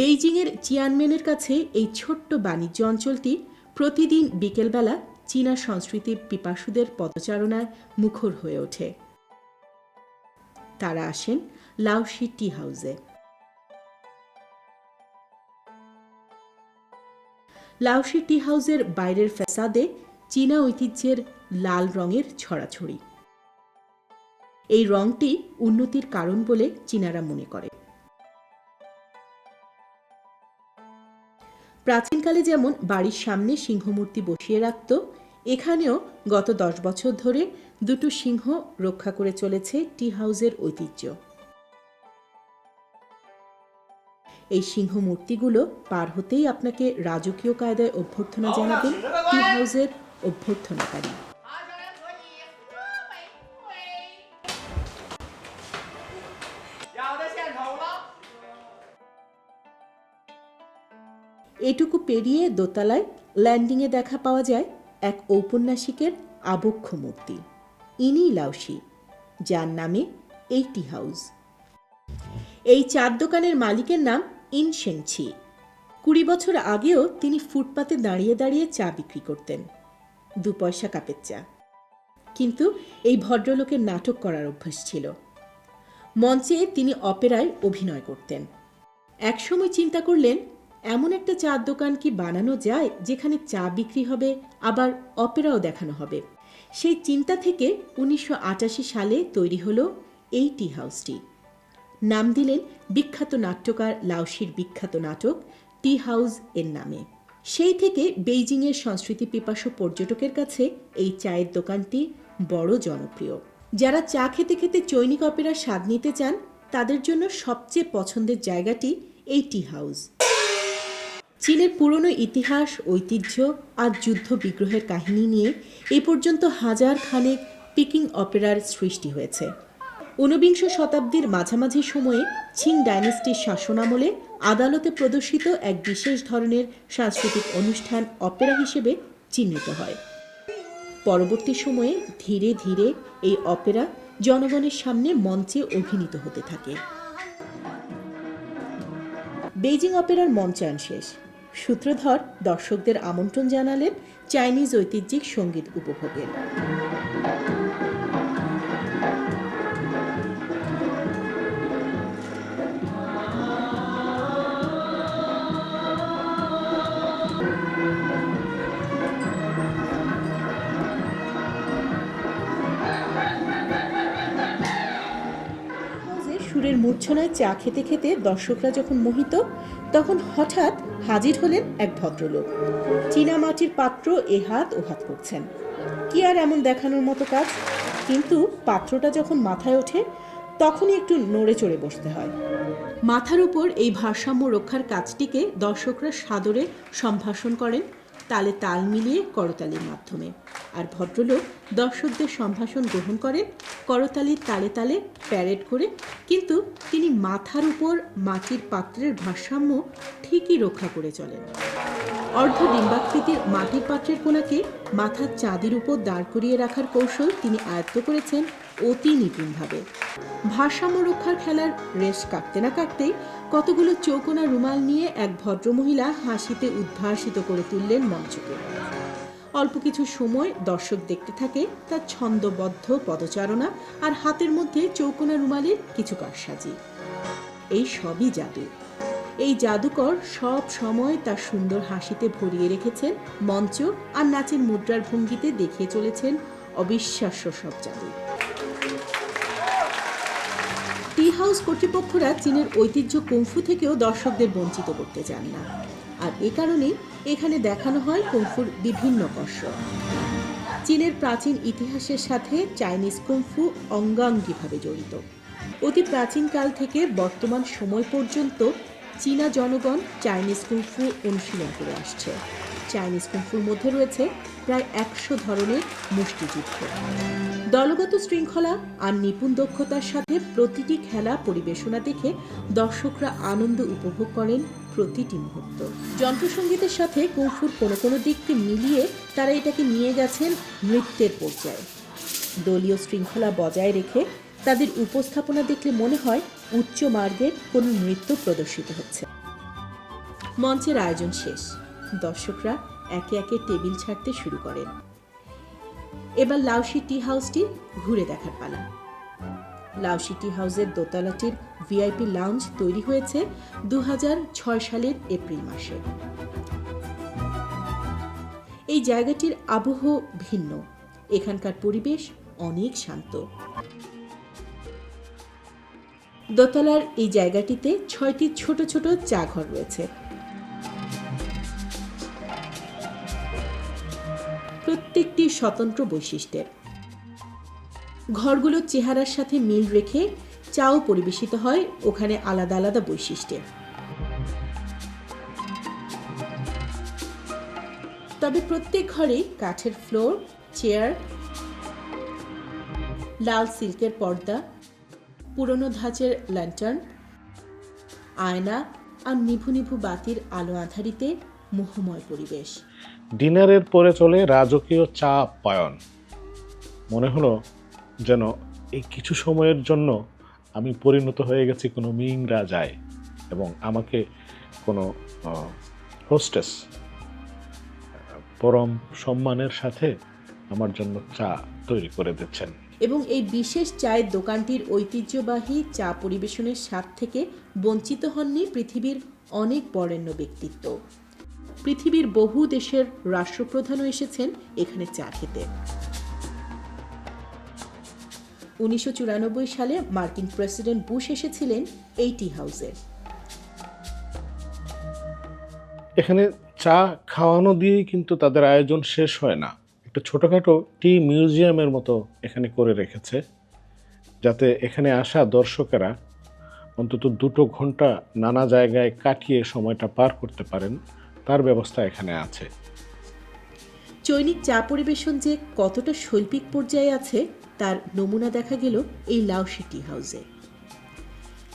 বেইজিংয়ের চিয়ানমেনের কাছে এই ছোট্ট বাণিজ্য অঞ্চলটি প্রতিদিন বিকেলবেলা চীনা সংস্কৃতির পিপাসুদের পদচারণায় মুখর হয়ে ওঠে। তারা আসেন লাউশি টি হাউসে। লাউশি টি হাউসের বাইরের ফ্যাসাদে চীনা ঐতিহ্যের লাল রঙের ছড়াছড়ি। এই রংটি উন্নতির কারণ বলে চীনারা মনে করে। প্রাচীনকালে যেমন বাড়ির সামনে সিংহমূর্তি বসিয়ে রাখত, এখানেও গত দশ বছর ধরে দুটো সিংহ রক্ষা করে চলেছে টি হাউসের ঐতিহ্য। এই সিংহ মূর্তিগুলো পার হতেই আপনাকে রাজকীয় কায়দায় অভ্যর্থনা জানাবেন টি হাউসের অভ্যর্থনাকারী। এটুকু পেরিয়ে দোতলায় ল্যান্ডিংয়ে দেখা পাওয়া যায় এক ঔপন্যাসিকের আবক্ষ মূর্তি। ইনি লাউসি যার নামে এইটি হাউস এই চার দোকানের মালিকের নাম ইন কুড়ি বছর আগেও তিনি ফুটপাতে দাঁড়িয়ে দাঁড়িয়ে চা বিক্রি করতেন। দু পয়সা কাপের চা। কিন্তু এই ভদ্রলোকের নাটক করার অভ্যাস ছিল। মঞ্চে তিনি অপেরায় অভিনয় করতেন। একসময় চিন্তা করলেন এমন একটা চার দোকান কি বানানো যায় যেখানে চা বিক্রি হবে, আবার অপেরাও দেখানো হবে? সেই চিন্তা থেকে উনিশশো আটাশি সালে তৈরি হলো এই টি হাউসটি। নাম দিলেন বিখ্যাত নাট্যকার লাউসির বিখ্যাত নাটক টি হাউস এর নামে। সেই থেকে বেইজিংয়ের সংস্কৃতি পিপাসু পর্যটকের কাছে এই চায়ের দোকানটি বড় জনপ্রিয়। যারা চা খেতে খেতে চৈনিক অপেরার স্বাদ নিতে চান, তাদের জন্য সবচেয়ে পছন্দের জায়গাটি এই টি হাউস। চীনের পুরনো ইতিহাস, ঐতিহ্য আর যুদ্ধ বিগ্রহের কাহিনী নিয়ে এ পর্যন্ত হাজার খানেক পিকিং অপেরার সৃষ্টি হয়েছে। ঊনবিংশ শতাব্দীর মাঝামাঝি সময়ে চিং ডাইনেস্টির শাসনামলে আদালতে প্রদর্শিত এক বিশেষ ধরনের সাংস্কৃতিক অনুষ্ঠান অপেরা হিসেবে চিহ্নিত হয়। পরবর্তী সময়ে ধীরে ধীরে এই অপেরা জনগণের সামনে মঞ্চে অভিনীত হতে থাকে। বেইজিং অপেরার মঞ্চায়ন শেষ। সূত্রধর দর্শকদের আমন্ত্রণ জানালেন চাইনিজ ঐতিহ্যিক সংগীত উপভোগের। হাউসে মূর্ছনায় চা খেতে খেতে দর্শকরা যখন মোহিত, তখন হঠাৎ হাজির হলেন এক ভদ্রলোক। চীনা মাটির পাত্র এ হাত ও হাত করছেন। কি আর এমন দেখানোর মতো কাজ? কিন্তু পাত্রটা যখন মাথায় ওঠে, তখনই একটু নড়ে চড়ে বসতে হয়। মাথার উপর এই ভারসাম্য রক্ষার কাজটিকে দর্শকরা সাদরে সম্ভাষণ করেন, তালে তাল মিলিয়ে করতালির মাধ্যমে। আর ভদ্রলোক দর্শকদের সম্ভাষণ গ্রহণ করেন, করতালির তালে তালে প্যারেড করে কিন্তু তিনি মাথার উপর মাটির পাত্রের ভারসাম্য ঠিকই রক্ষা করে চলেন। অর্ধ ডিম্বাকৃতির মাটির পাত্রের কোনাকে মাথার চাঁদির উপর দাঁড় করিয়ে রাখার কৌশল তিনি আয়ত্ত করেছেন অতি নিপুণভাবে। ভারসাম্য রক্ষার খেলার রেশ কাটতে না কাটতেই কতগুলো চৌকোনা রুমাল নিয়ে এক ভদ্রমহিলা হাসিতে উদ্ভাসিত করে তুললেন মঞ্চকে। অল্প কিছু সময় দর্শক দেখতে থাকে, তার ছন্দবদ্ধ পদচারণা আর হাতের মধ্যে চৌকোনা রুমালের কিছু কারসাজি। এই সবই জাদু। এই জাদুকর সব সময় তার সুন্দর হাসিতে ভরিয়ে রেখেছেন মঞ্চ আর নাচের মুদ্রার ভঙ্গিতে দেখিয়ে চলেছেন অবিশ্বাস্য সব জাদু। টি হাউস কর্তৃপক্ষরা চীনের ঐতিহ্য কুংফু থেকেও দর্শকদের বঞ্চিত করতে চান না। আর এ কারণেই এখানে দেখানো হয় কুংফুর বিভিন্ন কৌশল চীনের প্রাচীন ইতিহাসের সাথে চাইনিজ কুংফু অঙ্গাঙ্গিভাবে জড়িত? অতি প্রাচীনকাল থেকে বর্তমান সময় পর্যন্ত চীনা জনগণ চাইনিজ কুংফু অনুশীলন করে আসছে। চাইনিজ কুমফুর মধ্যে রয়েছে প্রায় একশো ধরনের মুষ্টিযুদ্ধ। দলগত শৃঙ্খলা আর নিপুণ দক্ষতার সাথে প্রতিটি খেলা পরিবেশনা দেখে দর্শকরা আনন্দ উপভোগ করেন প্রতিটি মুহূর্ত। যন্ত্রসঙ্গীতের সাথে কুংফুর কোনো কোনো দিককে মিলিয়ে তারা এটাকে নিয়ে গেছেন নৃত্যের পর্যায়ে। দলীয় শৃঙ্খলা বজায় রেখে তাদের উপস্থাপনা দেখলে মনে হয় উচ্চ মার্গের কোনো নৃত্য প্রদর্শিত হচ্ছে। মঞ্চের আয়োজন শেষ। দর্শকরা একে একে টেবিল ছাড়তে শুরু করেন। এবার লাউসি টি হাউসটি ঘুরে দেখার পালা। লাউসি টি হাউসের দোতলাটির ভিআইপি লাউঞ্জ তৈরি হয়েছে দু সালের এপ্রিল মাসে। এই জায়গাটির আবহ ভিন্ন। এখানকার পরিবেশ অনেক শান্ত। দোতলার এই জায়গাটিতে ছয়টি ছোট ছোট চা ঘর রয়েছে। প্রত্যেকটি স্বতন্ত্র বৈশিষ্ট্যের। ঘরগুলোর চেহারার সাথে মিল রেখে চাও পরিবেশিত হয় ওখানে আলাদা আলাদা বৈশিষ্ট্যে তবে প্রত্যেক ঘরেই কাঠের ফ্লোর, চেয়ার, লাল সিল্কের পর্দা, পুরনো ধাঁচের ল্যান্টার্ন আয়না আর নিভু নিভু বাতির আলো আধারিতে মোহময় পরিবেশ। ডিনারের পরে চলে রাজকীয় চা আপ্যায়ন মনে হলো যেন এই কিছু সময়ের জন্য আমি পরিণত হয়ে গেছি কোনো মিং রাজায় এবং আমাকে কোনো হোস্টেস পরম সম্মানের সাথে আমার জন্য চা তৈরি করে দিচ্ছেন। এবং এই বিশেষ চায়ের দোকানটির ঐতিহ্যবাহী চা পরিবেশনের স্বাদ থেকে বঞ্চিত হননি পৃথিবীর অনেক বরেণ্য ব্যক্তিত্ব। পৃথিবীর বহু দেশের রাষ্ট্রপ্রধানও এসেছেন এখানে চা খেতে। উনিশশো চুরানব্বই সালে মার্কিন প্রেসিডেন্ট বুশ এসেছিলেন এই টি হাউসে। এখানে চা খাওয়ানো দিয়েই কিন্তু তাদের আয়োজন শেষ হয় না। একটা ছোটোখাটো টি মিউজিয়ামের মতো এখানে করে রেখেছে, যাতে এখানে আসা দর্শকেরা অন্তত দুটো ঘণ্টা নানা জায়গায় কাটিয়ে সময়টা পার করতে পারেন। তার ব্যবস্থা এখানে আছে। চৈনিক চা পরিবেশন যে কতটা শৈল্পিক পর্যায়ে আছে, তার নমুনা দেখা গেল এই লাউসি টি হাউসে।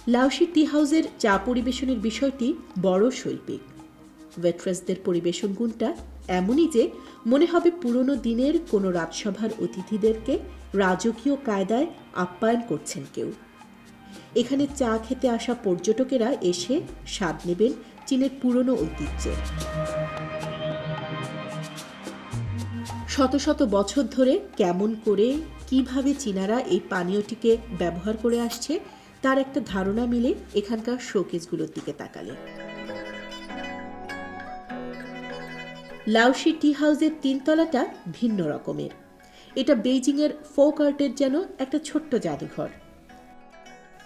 লাউসি টি হাউসের চা পরিবেশনের বিষয়টি বড় শৈল্পিক। ওয়েট্রেসদের পরিবেশন গুণটা এমনই যে, মনে হবে পুরনো দিনের কোনো রাজসভার অতিথিদেরকে রাজকীয় কায়দায় আপ্যায়ন করছেন কেউ। এখানে চা খেতে আসা পর্যটকেরা এসে স্বাদ নেবেন চীনের পুরনো ঐতিহ্যের শত শত বছর ধরে কেমন করে, কীভাবে চীনারা এই পানীয়টিকে ব্যবহার করে আসছে, তার একটা ধারণা মিলে এখানকার শোকেসগুলোর দিকে তাকালে। লাউসি টি হাউসের তিনতলাটা ভিন্ন রকমের। এটা বেইজিংয়ের ফোক আর্টের যেন একটা ছোট্ট জাদুঘর।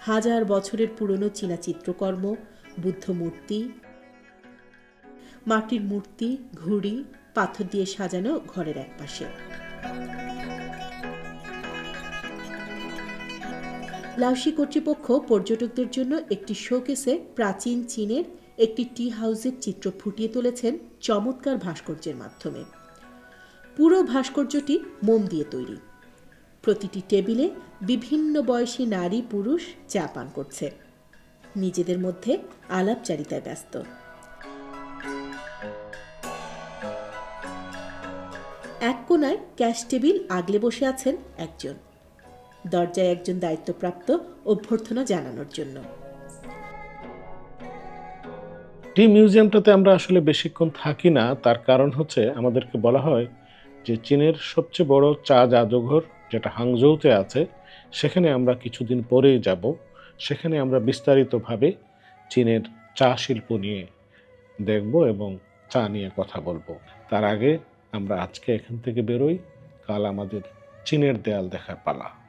হাজার বছরের পুরনো চীনা চিত্রকর্ম বুদ্ধ মূর্তি মাটির মূর্তি, ঘুড়ি পাথর দিয়ে সাজানো ঘরের একপাশে। লাউসি কর্তৃপক্ষ পর্যটকদের জন্য একটি শোকেসে প্রাচীন চীনের একটি টি হাউসের চিত্র ফুটিয়ে তুলেছেন চমৎকার ভাস্কর্যের মাধ্যমে। পুরো ভাস্কর্যটি মোম দিয়ে তৈরি। প্রতিটি টেবিলে বিভিন্ন বয়সী নারী পুরুষ চা পান করছে। নিজেদের মধ্যে আলাপচারিতায় ব্যস্ত। এক কোনায় ক্যাশ টেবিল আগলে বসে আছেন একজন। দরজায় একজন দায়িত্বপ্রাপ্ত অভ্যর্থনা জানানোর জন্য। টি মিউজিয়ামটাতে আমরা আসলে বেশিক্ষণ থাকি না। তার কারণ হচ্ছে আমাদেরকে বলা হয় যে চীনের সবচেয়ে বড় চা জাদুঘর যেটা হাংজৌতে আছে, সেখানে আমরা কিছুদিন পরেই যাব। সেখানে আমরা বিস্তারিতভাবে চীনের চা শিল্প নিয়ে দেখব এবং চা নিয়ে কথা বলব। তার আগে আমরা আজকে এখান থেকে বেরোই। কাল আমাদের চীনের দেয়াল দেখার পালা।